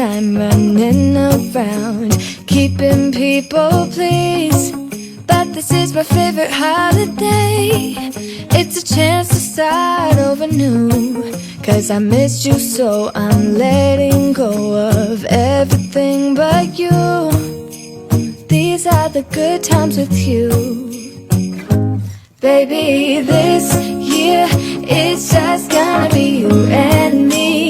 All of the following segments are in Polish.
time running around, keeping people pleased. But this is my favorite holiday. It's a chance to start over new. Cause I missed you, so I'm letting go of everything but you. These are the good times with you. Baby, this year it's just gonna be you and me.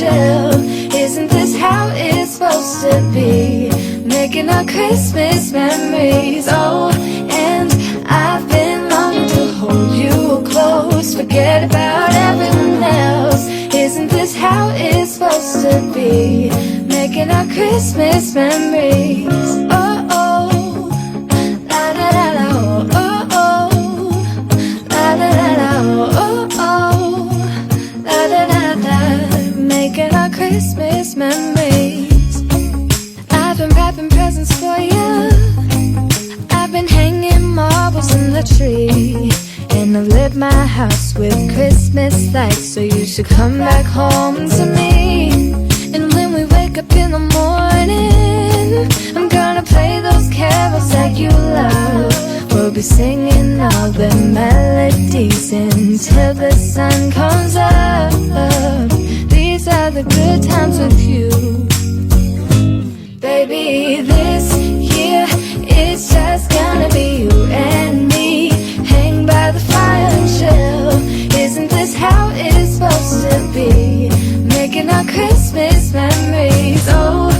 Chill. Isn't this how it's supposed to be? Making our Christmas memories. Oh, and I've been longing to hold you close. Forget about everyone else. Isn't this how it's supposed to be? Making our Christmas memories. Oh, oh. Christmas memories. I've been wrapping presents for you. I've been hanging marbles in the tree. And I've lit my house with Christmas lights. So you should come back home to me. And when we wake up in the morning, I'm gonna play those carols that you love. We'll be singing all the melodies until the sun comes up. These the good times with you. Baby, this year it's just gonna be you and me. Hang by the fire and chill. Isn't this how it's supposed to be? Making our Christmas memories. Oh,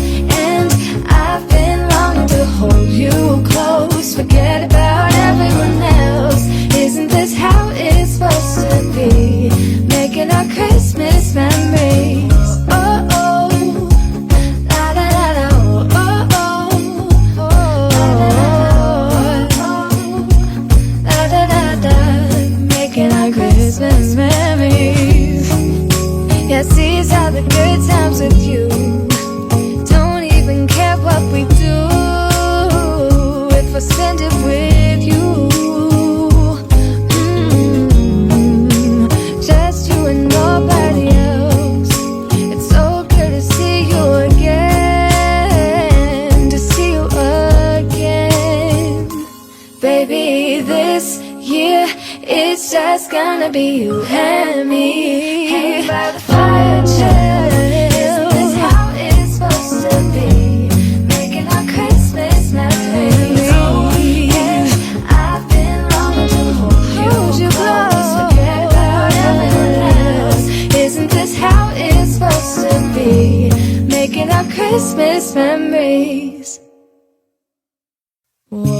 just gonna be you and me. Hang by the fire. Isn't this how it's supposed to be? Making our Christmas memories. I've been longing to hold you close. Isn't this how it's supposed to be? Making our Christmas memories. Whoa,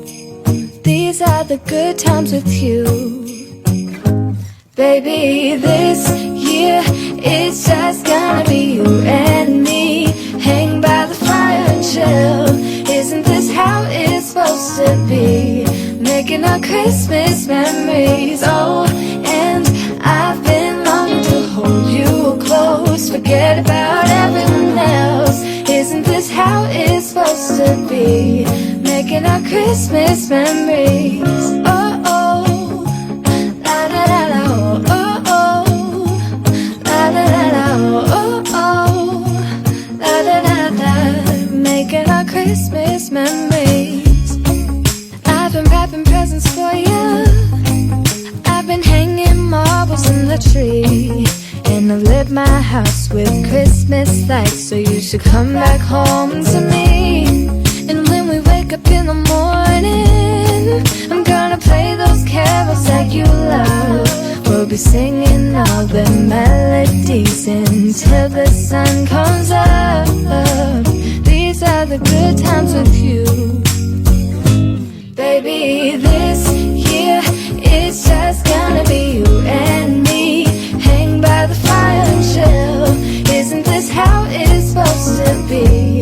These are the good times with you. Baby, this year it's just gonna be you and me. Hang by the fire and chill. Isn't this how it's supposed to be? Making our Christmas memories. Oh, and Making our Christmas memories. Oh, oh. La la la la, oh, oh. La la la la, oh, oh. La da da da, making our Christmas memories. I've been wrapping presents for you. I've been hanging marbles in the tree. And I've lit my house with Christmas lights. So you should come back home to me. Wake up in the morning, I'm gonna play those carols that you love. We'll be singing all the melodies until the sun comes up. These are the good times with you. Baby, this year it's just gonna be you and me. Hang by the fire and chill. Isn't this how it's supposed to be?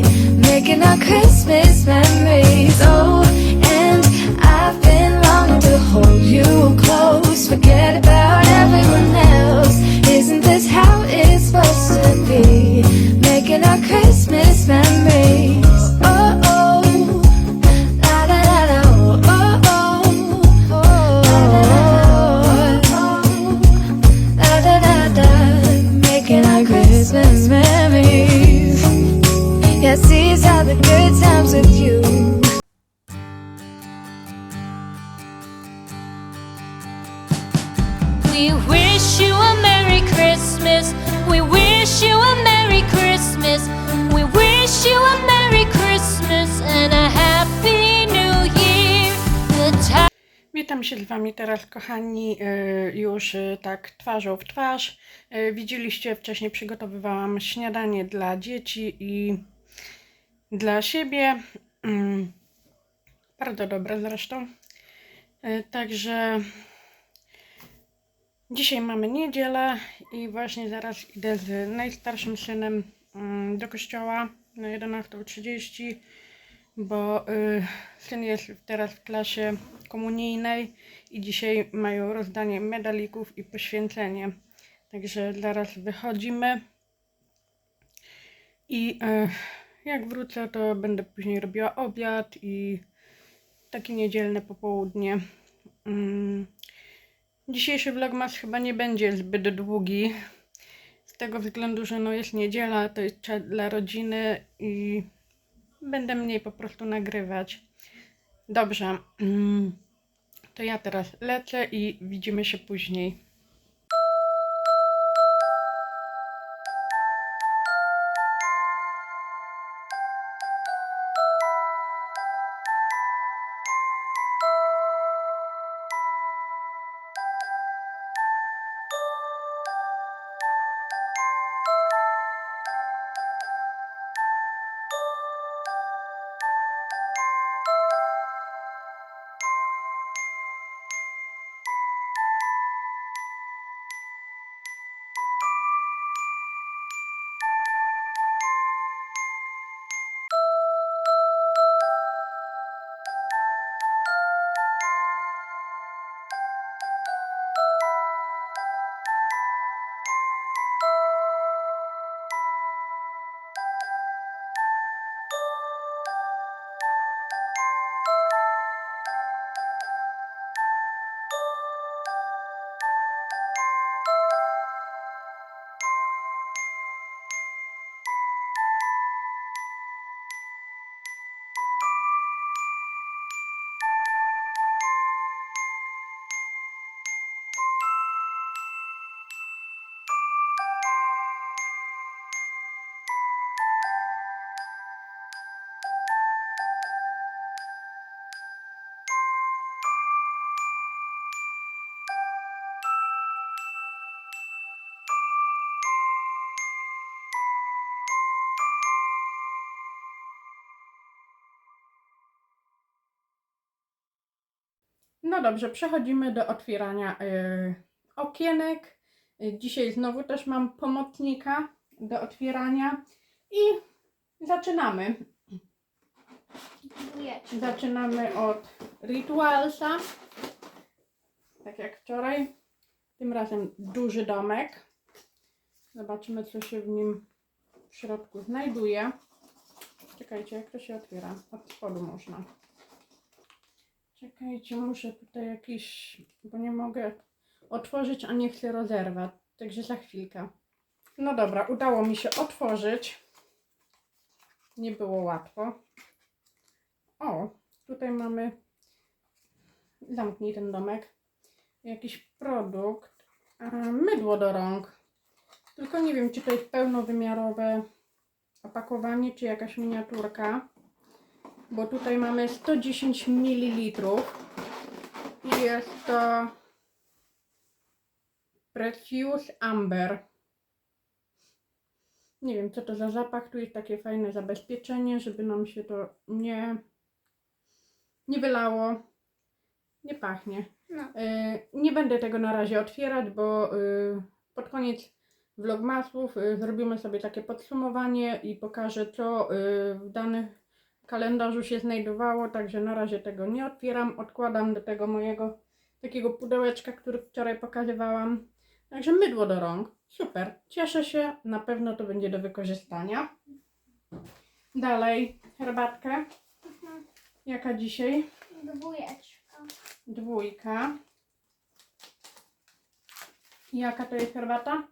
Making our Christmas memories. Oh, and I've been longing to hold you close. Forget about everyone else. Isn't this how it's supposed to be? Making our Christmas memories. Oh, oh. La la Yes, these are the good times with you. We wish you a Merry Christmas. We wish you a Merry Christmas. We wish you a Merry Christmas and a Happy New Year. The time Witam się z Wami teraz, kochani, y, już y, tak twarzą w twarz. Y, Widzieliście, wcześniej przygotowywałam śniadanie dla dzieci i dla siebie. Mm, Bardzo dobre zresztą. Y, Także dzisiaj mamy niedzielę i właśnie zaraz idę z najstarszym synem mm, do kościoła na 11.30 bo y, syn jest teraz w klasie komunijnej i dzisiaj mają rozdanie medalików i poświęcenie. Także zaraz wychodzimy i y, jak wrócę, to będę później robiła obiad i takie niedzielne popołudnie. Mm. Dzisiejszy vlogmas chyba nie będzie zbyt długi, z tego względu, że no jest niedziela, to jest czas dla rodziny i Będę mniej po prostu nagrywać. Dobrze. mm, To ja teraz lecę i widzimy się później. No dobrze, przechodzimy do otwierania y, okienek. Dzisiaj znowu też mam pomocnika do otwierania i zaczynamy. Zaczynamy od Ritualsa. Tak jak wczoraj. Tym razem duży domek. Zobaczymy, co się w nim w środku znajduje. Czekajcie, jak to się otwiera? Od spodu można. Czekajcie, muszę tutaj jakiś, bo nie mogę otworzyć, a nie chcę rozerwać. Także za chwilkę. No dobra, udało mi się otworzyć. Nie było łatwo. O, tutaj mamy. Zamknij ten domek. Jakiś produkt. Mydło do rąk. Tylko nie wiem, czy to jest pełnowymiarowe opakowanie, czy jakaś miniaturka bo tutaj mamy 110 ml i jest to Precious Amber. Nie wiem, co to za zapach. Tu jest takie fajne zabezpieczenie, żeby nam się to nie, nie wylało. Nie pachnie. No. Y, Nie będę tego na razie otwierać, bo y, pod koniec vlogmasów y, zrobimy sobie takie podsumowanie i pokażę, co y, w danych kalendarzu się znajdowało, także na razie tego nie otwieram. Odkładam do tego mojego takiego pudełeczka, który wczoraj pokazywałam. Także mydło do rąk. Super. Cieszę się. Na pewno to będzie do wykorzystania. Dalej herbatkę. Mhm. Jaka dzisiaj? Dwójeczka. Dwójka. Jaka to jest herbata?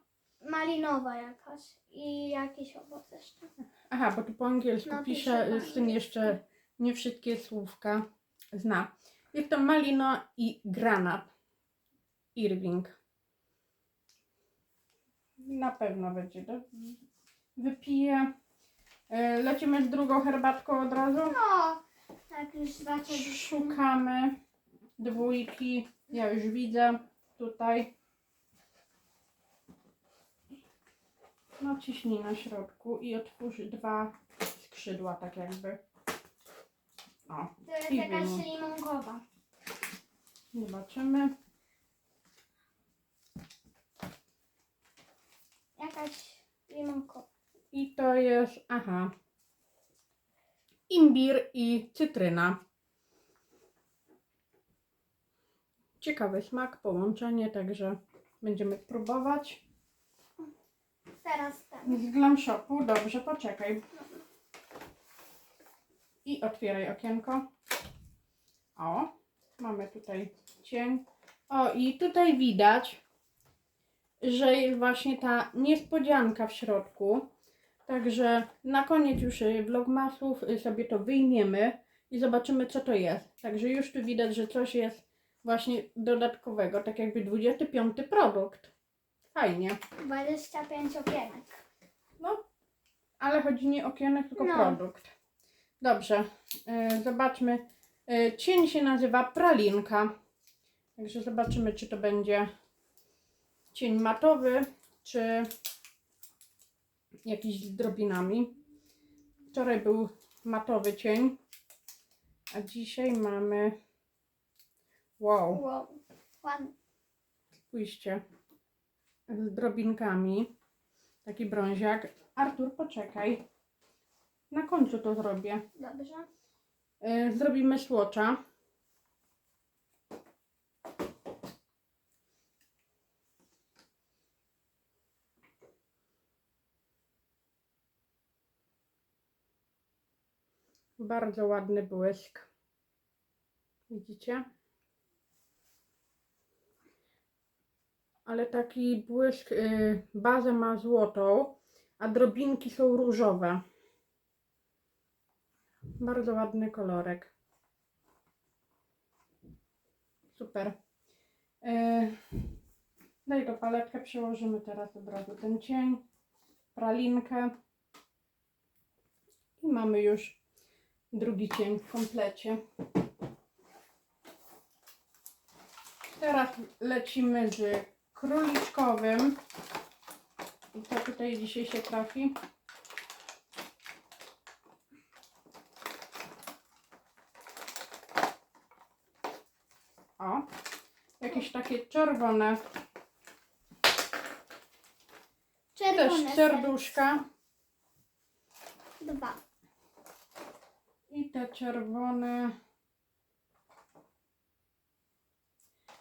Malinowa jakaś. I jakieś owoce jeszcze. Aha, bo tu po angielsku No, pisze, po z tym jeszcze nie wszystkie słówka zna. Jest to malino i granat. Irving. Na pewno będzie. Do... Wypiję. E, Lecimy z drugą herbatką od razu. No. Tak już zobaczę. Szukamy dwójki. Ja już widzę tutaj. Naciśnij na środku i otwórz dwa skrzydła, tak jakby. O, To jest I jakaś wyjmij. limonkowa. zobaczymy. Jakaś limonkowa. I to jest, aha, imbir i cytryna. Ciekawy smak, połączenie, także będziemy próbować. Teraz ten. Z Glam Shopu, dobrze, poczekaj. I otwieraj okienko. O, mamy tutaj cień. O, i tutaj widać, że jest właśnie ta niespodzianka w środku. Także na koniec już y, vlogmasów y, sobie to wyjmiemy i zobaczymy, co to jest. Także już tu widać, że coś jest właśnie dodatkowego, tak jakby 25 produkt. Fajnie. 25 okienek. No, ale chodzi nie o okienek, tylko No. produkt. Dobrze, e, zobaczmy. E, cień się nazywa pralinka. Także zobaczymy, czy to będzie cień matowy, czy jakiś z drobinami. Wczoraj był matowy cień, a dzisiaj mamy. Wow, Wow. Ładnie. spójrzcie, z drobinkami. Taki brąziak. Artur, poczekaj. Na końcu to zrobię. Dobrze. Y, Zrobimy słocza. Bardzo ładny błysk. Widzicie? Ale taki błysk, y, bazę ma złotą, a drobinki są różowe. Bardzo ładny kolorek. Super. E, daj to paletkę, przełożymy teraz od razu ten cień, pralinkę. I mamy już drugi cień w komplecie. Teraz lecimy z króliczkowym. I co tutaj dzisiaj się trafi? O, jakieś takie czerwone, Czerwone. też serduszka. Dwa. I te czerwone.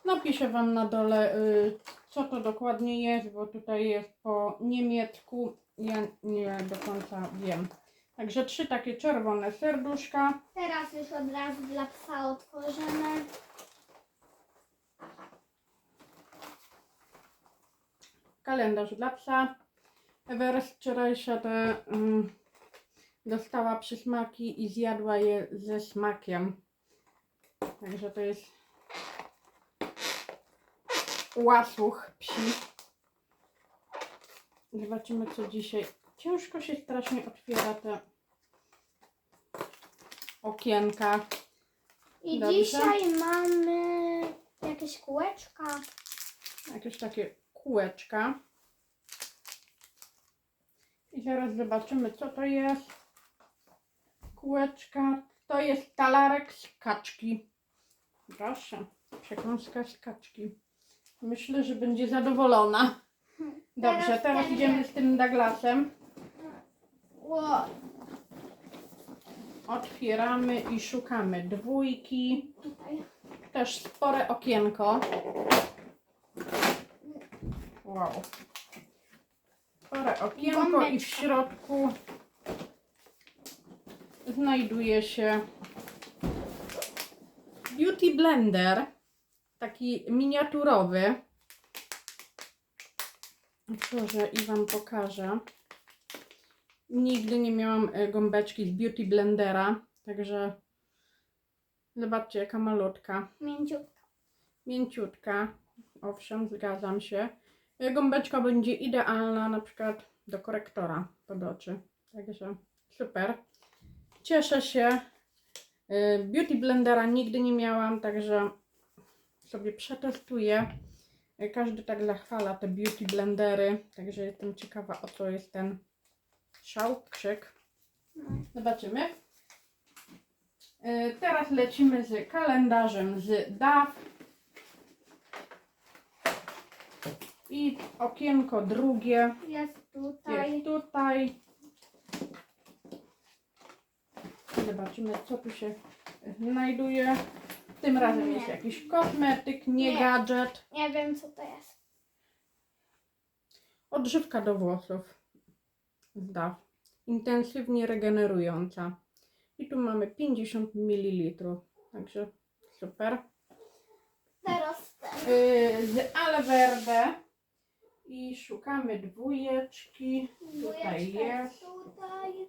Napiszę Wam na dole, y, co to dokładnie jest, bo tutaj jest po niemiecku. Ja nie do końca wiem. Także trzy takie czerwone serduszka. Teraz już od razu dla psa otworzymy. kalendarz dla psa. Z wczorajsza to mm, dostała przysmaki i zjadła je ze smakiem. Także to jest łasuch psi. Zobaczymy co dzisiaj. Ciężko się strasznie otwiera te okienka. I Dobrze. dzisiaj mamy jakieś kółeczka. Jakieś takie kółeczka. I zaraz zobaczymy, co to jest. Kółeczka. To jest talarek z kaczki. Proszę, przekąska z kaczki. Myślę, że będzie zadowolona. Dobrze, Teraz idziemy z tym Douglasem. Ło, Otwieramy i szukamy dwójki. tutaj. Też spore okienko. Wow. Spore okienko i w środku znajduje się beauty blender. Taki miniaturowy. Otworzę i Wam pokażę. Nigdy nie miałam e, gąbeczki z beauty blendera, także zobaczcie jaka malutka. Mięciutka. Mięciutka. Owszem, zgadzam się. Y, Gąbeczka będzie idealna na przykład do korektora pod oczy. Także super. Cieszę się. Y, Beauty blendera nigdy nie miałam, także sobie przetestuję. Każdy tak zachwala te beauty blendery, także jestem ciekawa o co jest ten szał, krzyk. Zobaczymy. Y, Teraz lecimy z kalendarzem z DAW. I okienko drugie Jest tutaj. jest tutaj. Zobaczymy, co tu się znajduje. Tym razem jest jakiś kosmetyk, nie Nie. gadżet. Nie wiem co to jest. Odżywka do włosów z DAW. Intensywnie regenerująca. I tu mamy 50 ml. Także super. Teraz ten. Yy, z Alverde. I szukamy dwójeczki. Tutaj Dwójeczka jest. Tutaj.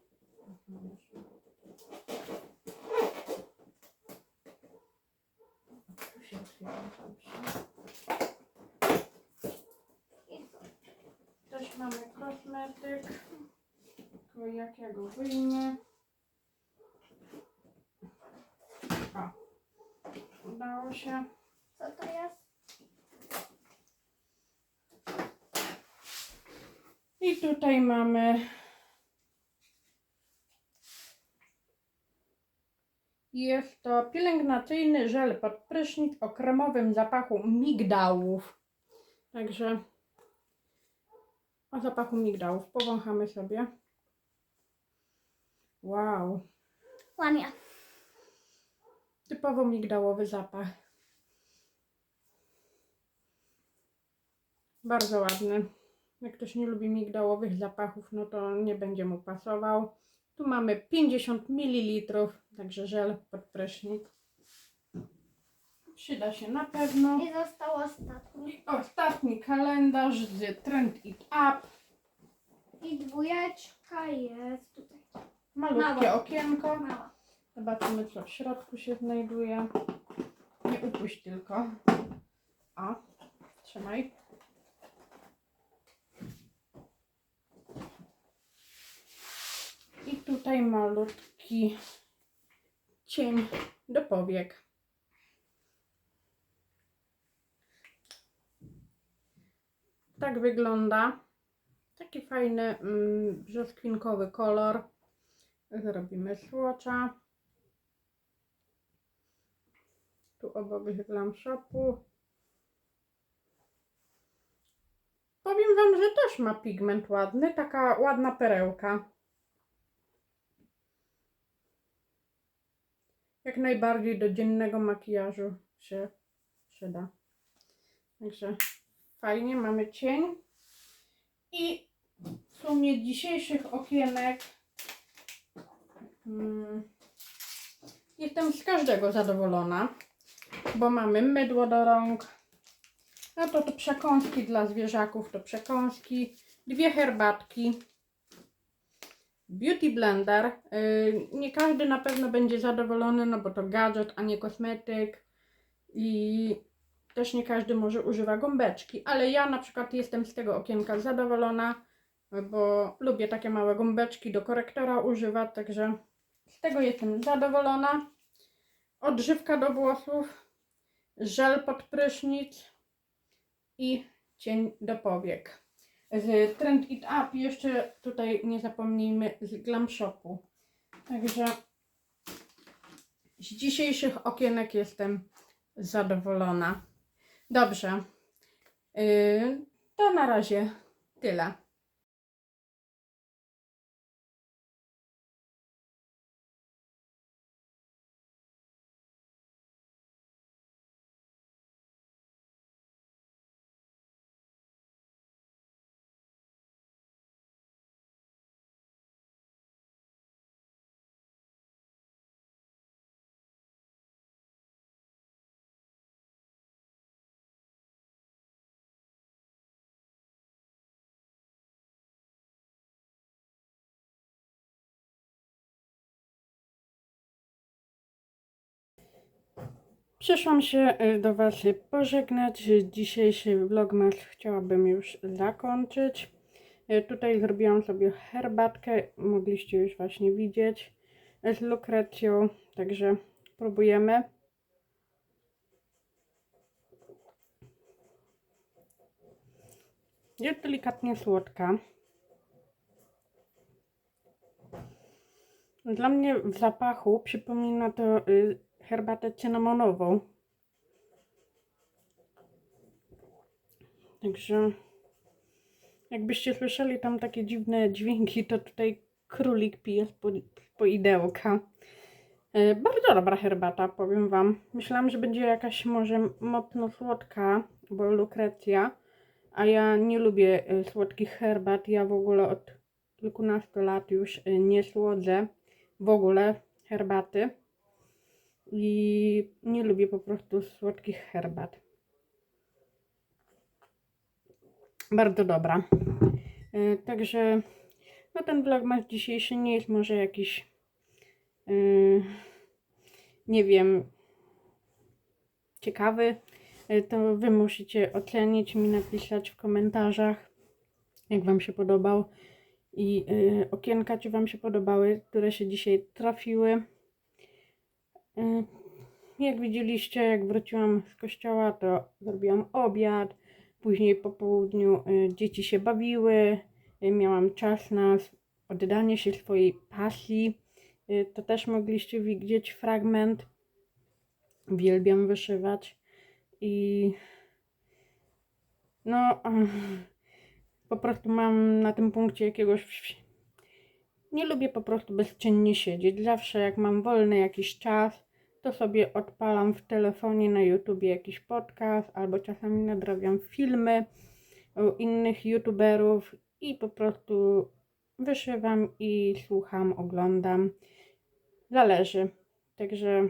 I tu. Też mamy kosmetyk. Tylko jak ja go wyjmę. O. Udało się. Co to jest? I tutaj mamy Jest to pielęgnacyjny żel pod prysznic o kremowym zapachu migdałów. Także o zapachu migdałów powąchamy sobie. Wow, Łamia. typowo migdałowy zapach. Bardzo ładny. Jak ktoś nie lubi migdałowych zapachów, no to nie będzie mu pasował. Tu mamy 50 ml, także żel pod prysznic. Przyda się na pewno. I został ostatni. I ostatni kalendarz z Trend It Up. I dwójeczka jest tutaj. Malutkie Mała. okienko. Mała. Zobaczymy, co w środku się znajduje. Nie upuść tylko. O, trzymaj. I tutaj malutki cień do powiek. Tak wygląda. Taki fajny mm, brzoskwinkowy kolor. Zrobimy słocza. Tu obok glam shopu. Powiem Wam, że też ma pigment ładny, taka ładna perełka. Jak najbardziej do dziennego makijażu się przyda. Także fajnie, mamy cień. I w sumie dzisiejszych okienek mm, jestem z każdego zadowolona, bo mamy mydło do rąk, no to to przekąski dla zwierzaków, to przekąski, dwie herbatki, beauty blender. Yy, nie każdy na pewno będzie zadowolony, no bo to gadżet, a nie kosmetyk i też nie każdy może używa gąbeczki, ale ja na przykład jestem z tego okienka zadowolona, bo lubię takie małe gąbeczki do korektora używać, także z tego jestem zadowolona. Odżywka do włosów, żel pod prysznic i cień do powiek. Z Trend It Up jeszcze tutaj nie zapomnijmy z Glam Shopu. Także z dzisiejszych okienek jestem zadowolona. Dobrze. Yy, to na razie tyle. Przyszłam się y, do Was pożegnać. Dzisiejszy vlogmas chciałabym już zakończyć. Y, Tutaj zrobiłam sobie herbatkę, mogliście już właśnie widzieć, z lukrecją, także próbujemy. Jest delikatnie słodka. Dla mnie w zapachu przypomina to y, herbatę cynamonową. Także jakbyście słyszeli tam takie dziwne dźwięki, to tutaj królik pije z po- poidełka. Y, Bardzo dobra herbata, powiem Wam. Myślałam, że będzie jakaś może mocno słodka, bo lukrecja, a ja nie lubię y, słodkich herbat. Ja w ogóle od kilkunastu lat już y, nie słodzę w ogóle herbaty i nie lubię po prostu słodkich herbat. Bardzo dobra. E, Także no ten vlogmas dzisiejszy nie jest może jakiś e, nie wiem ciekawy. E, To wy musicie ocenić, mi napisać w komentarzach jak wam się podobał i okienka czy wam się podobały, które się dzisiaj trafiły. Jak widzieliście, jak wróciłam z kościoła, to zrobiłam obiad. Później po południu y, dzieci się bawiły. y, Miałam czas na oddanie się swojej pasji. Y, To też mogliście widzieć fragment. Uwielbiam wyszywać. I no, po prostu mam na tym punkcie jakiegoś nie lubię po prostu bezczynnie siedzieć. Zawsze jak mam wolny jakiś czas, to sobie odpalam w telefonie na YouTubie jakiś podcast, albo czasami nadrabiam filmy innych YouTuberów i po prostu wyszywam i słucham, oglądam. Zależy. Także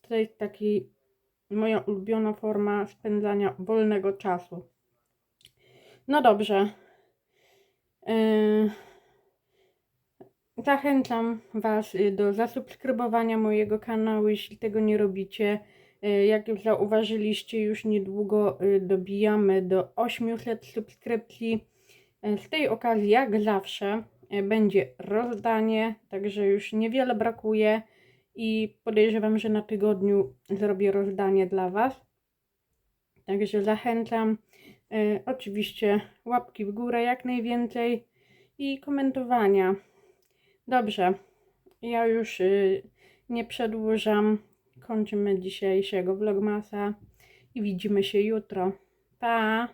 to jest taki moja ulubiona forma spędzania wolnego czasu. No dobrze. Yy... Zachęcam Was y, do zasubskrybowania mojego kanału, jeśli tego nie robicie. Y, Jak już zauważyliście, już niedługo y, dobijamy do 800 subskrypcji. Z tej okazji, jak zawsze, będzie rozdanie, także już niewiele brakuje i podejrzewam, że na tygodniu zrobię rozdanie dla Was. Także zachęcam. Oczywiście łapki w górę jak najwięcej i komentowania. Dobrze, ja już y, nie przedłużam. Kończymy dzisiejszego vlogmasa i widzimy się jutro. Pa!